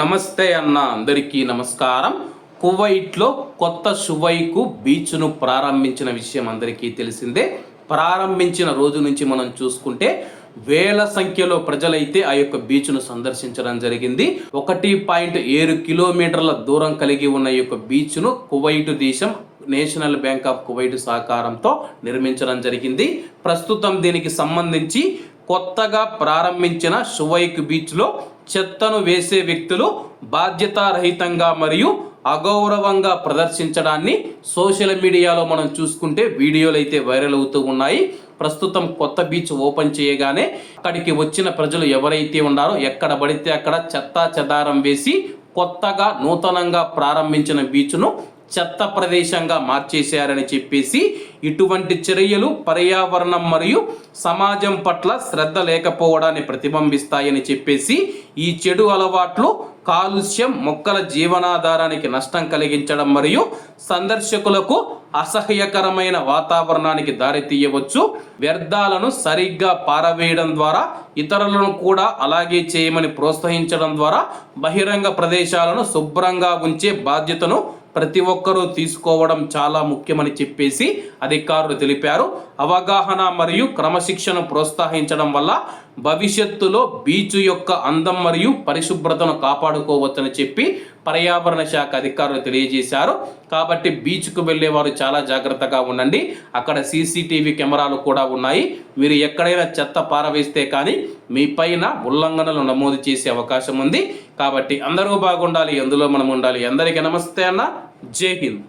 నమస్తే అన్న అందరికీ నమస్కారం. కువైట్లో కొత్త సువైకు బీచ్ను ప్రారంభించిన విషయం అందరికీ తెలిసిందే. ప్రారంభించిన రోజు నుంచి మనం చూసుకుంటే వేల సంఖ్యలో ప్రజలైతే ఆ యొక్క బీచ్ను సందర్శించడం జరిగింది. ఒకటి పాయింట్ ఏడు కిలోమీటర్ల దూరం కలిగి ఉన్న ఈ యొక్క బీచ్ను కువైట్ దేశం నేషనల్ బ్యాంక్ ఆఫ్ కువైట్ సహకారంతో నిర్మించడం జరిగింది. ప్రస్తుతం దీనికి సంబంధించి కొత్తగా ప్రారంభించిన సువైక్ బీచ్లో చెత్తను వేసే వ్యక్తులు బాధ్యతారహితంగా మరియు అగౌరవంగా ప్రదర్శించడాన్ని సోషల్ మీడియాలో మనం చూసుకుంటే వీడియోలు అయితే వైరల్ అవుతూ ఉన్నాయి. ప్రస్తుతం కొత్త బీచ్ ఓపెన్ చేయగానే అక్కడికి వచ్చిన ప్రజలు ఎవరైతే ఉన్నారో ఎక్కడ పడితే అక్కడ చెత్తా చెదారం వేసి కొత్తగా నూతనంగా ప్రారంభించిన బీచ్ను చెత్త ప్రదేశంగా మార్చేశారని చెప్పేసి ఇటువంటి చర్యలు పర్యావరణం మరియు సమాజం పట్ల శ్రద్ధ లేకపోవడాన్ని ప్రతిబింబిస్తాయని చెప్పేసి ఈ చెడు అలవాట్లు కాలుష్యం మొక్కల జీవనాధారానికి నష్టం కలిగించడం మరియు సందర్శకులకు అసహ్యకరమైన వాతావరణానికి దారితీయవచ్చు. వ్యర్థాలను సరిగ్గా పారవేయడం ద్వారా ఇతరులను కూడా అలాగే చేయమని ప్రోత్సహించడం ద్వారా బహిరంగ ప్రదేశాలను శుభ్రంగా ఉంచే బాధ్యతను ప్రతి ఒక్కరూ తీసుకోవడం చాలా ముఖ్యమని చెప్పేసి అధికారులు తెలిపారు. అవగాహన మరియు క్రమశిక్షణ ప్రోత్సహించడం వల్ల భవిష్యత్తులో బీచ్ యొక్క అందం మరియు పరిశుభ్రతను కాపాడుకోవచ్చని చెప్పి పర్యావరణ శాఖ అధికారులు తెలియజేశారు. కాబట్టి బీచ్కు వెళ్ళేవారు చాలా జాగ్రత్తగా ఉండండి. అక్కడ సీసీటీవీ కెమెరాలు కూడా ఉన్నాయి. మీరు ఎక్కడైనా చెత్త పారవేస్తే కానీ మీ పైన ఉల్లంఘనలు నమోదు చేసే అవకాశం ఉంది. కాబట్టి అందరూ బాగుండాలి ఎందులో మనం ఉండాలి. అందరికీ నమస్తే అన్న. జై హింద్.